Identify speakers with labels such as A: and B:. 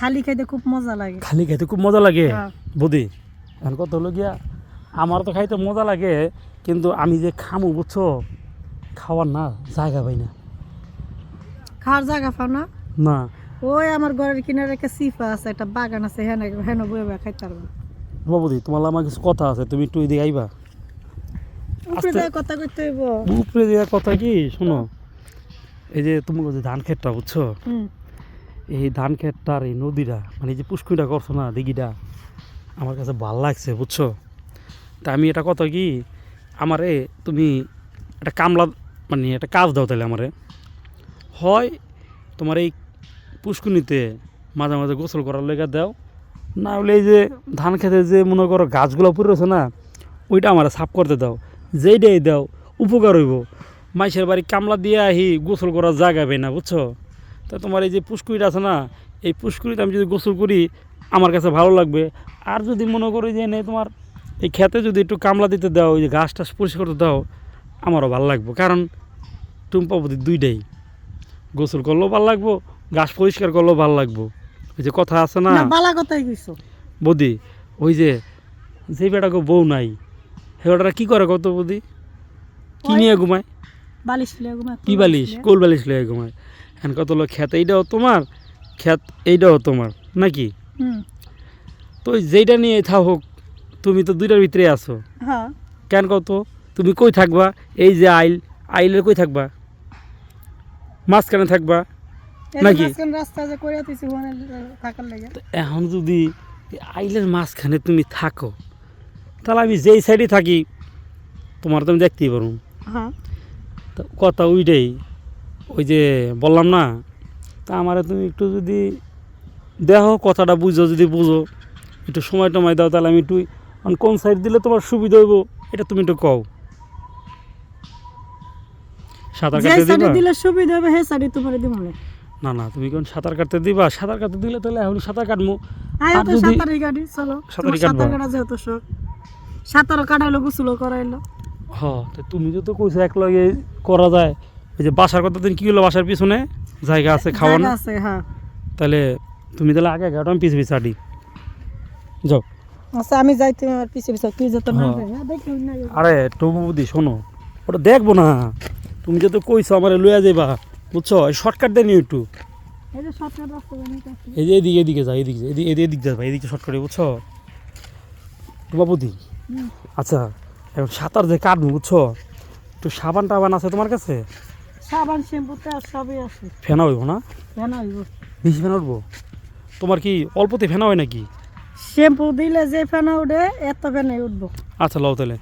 A: খালি খাইতে খুব মজা লাগে।
B: খালি খাইতে খুব মজা লাগে?
A: হ্যাঁ।
B: বদি এখন কত হলো গিয়া আমার তো খাইতে মজা লাগে কিন্তু আমি যে খামু বুঝছ? খাওয়ার না জায়গা পাই না।
A: খাওয়ার জায়গা পাও না?
B: না।
A: ওই আমার ঘরের কিনারে একটা সিফা আছে একটা বাগান আছে হেন হেন বয়ে বয়ে খাইতে পারব।
B: বাবুদি তোমার আমার কিছু কথা আছে তুমি একটু এদিকে আইবা।
A: উপরে
B: আস্তে-
A: কথা কইতে হইব।
B: উপরে কথা কি? শোনো এই যে তুমি যে ধান ক্ষেতটা বুঝছ?
A: হুম।
B: এই ধান ক্ষেতটার এই নদীটা মানে যে পুষ্কুইটা করছ না, দিঘিটা, আমার কাছে ভালো লাগছে, বুঝছ? তা আমি এটা কথা কি, আমারে তুমি একটা কামলা মানে একটা কাজ দাও তাহলে আমারে। হয় তোমার এই পুষ্কুনিতে মাঝে মাঝে গোসল করার লেগে দাও, না হলে এই যে ধান খেতে যে মনে করো গাছগুলো পড়ে রয়েছে না, ওইটা আমার সাফ করতে দাও। যেইটাই দাও, উপকার হইব। মাইসের বাড়ি কামলা দিয়ে আহি গোসল করার জায়গা পাই না, বুঝছ? তা তোমার এই যে পুষ্কুরিটা আছে না এই পুষ্কুরিতে আমি যদি গোসল করি আমার কাছে ভালো লাগবে। আর যদি মনে করি যে নেই তোমার এই খেতে যদি একটু কামলা দিতে দাও ওই যে ঘাস টাস পরিষ্কার করতে দাও আমারও ভালো লাগবে। কারণ টুম্পা টুম্পাপতি দুইটাই। গোসল করলেও ভালো লাগবো ঘাস পরিষ্কার করলেও ভালো লাগবো। ওই যে কথা আছে না?
A: না বালা কথাই কইছো।
B: বদি ওই যে যে বেটাকে বউ নাই সে বেটারা কী করে কত বদি? কি
A: ওই-
B: নিয়ে ঘুমায়?
A: বালিশ লিয়ে ঘুমা
B: কি বালিশ? কোল বালিশ লয়ে ঘুমায়। এখন কত লোক খেত এইটাও তোমার? খেত এইটাও তোমার নাকি?
A: হুম।
B: তো যেইটা নিয়ে থাকুক তুমি তো দুইটার ভিতরে আছো।
A: হ্যাঁ।
B: কেন কত তুমি কই থাকবা? এই যে আইল আইলের কই থাকবা? মাঝখানে থাকবা? নাকি?
A: মাঝখান রাস্তা যে করে দিছি ওখানে থাকার লাগে।
B: তো এখন যদি আইলের মাঝখানে তুমি থাকো তাহলে আমি যেই সাইডে থাকি তোমার তো আমি দেখতেই পারো
A: হ্যাঁ।
B: তো কথা ওইটাই ওই যে বললাম না তা আমারে তুমি একটু যদি দেখো কথাটা বুঝো যদি বুঝো একটু সময় টময় দাও তাহলে আমি একটু কোন সাইড দিলে তোমার সুবিধা হইব এটা তুমি একটু কও। সাঁতার কাটতে দিবা?
A: দিলে সুবিধা হবে হ্যাঁ সাইডে তোমার দিব না।
B: না তুমি কোন সাঁতার কাটতে দিবা? সাঁতার কাটতে দিলে তাহলে এখন সাঁতার কাটবো
A: আয়
B: আর
A: তো
B: যদি-
A: সাঁতারি গাড়ি চলো।
B: সাঁতার
A: কাটা যেহেতু শখ। সাঁতারও কাটাইলো গোসলও করাইলো।
B: হ তো তুমি তো কইছো এক লগে করা যায় ওই যে বাসার কথা দিন কি হলো বাসার পিছনে জায়গা আছে খাওয়ানো
A: আছে হ্যাঁ।
B: তাহলে তুমি তাহলে আগে গাড়ি আমি পিছিয়ে পিছিয়ে আডি যাও।
A: আচ্ছা আমি যাই তুমি আমার পিছে পিছে তুই যত না
B: হ্যাঁ। আরে টবু বুদ্ধি শোনো ওটা দেখব না। তুমি যেহেতু কইছো আমার লইয়া যাইবা বুঝছ? শর্টকাট দেনি একটু।
A: এই যে শর্টকাট রাস্তা বানিয়ে আছে।
B: এই যে এদিকে এদিকে যাও এদিকে এদিকে এদিকে যাবা এদিকে শর্টকাটে বুঝছ? টুবা বুদ্ধি? আচ্ছা। এখন সাঁতার যে কাটবো বুঝছ? একটু সাবান টাবান আছে তোমার কাছে?
A: সাবান শ্যাম্পু তেল সবই আছে।
B: ফেনা হইব না?
A: ফেনা হইব।
B: বেশি ফেনা উঠবো? তোমার কি অল্পতে ফেনা হয় নাকি?
A: শ্যাম্পু দিলে যে ফেনা উঠে এত ফেনাই উঠবো।
B: আচ্ছা লও তাহলে।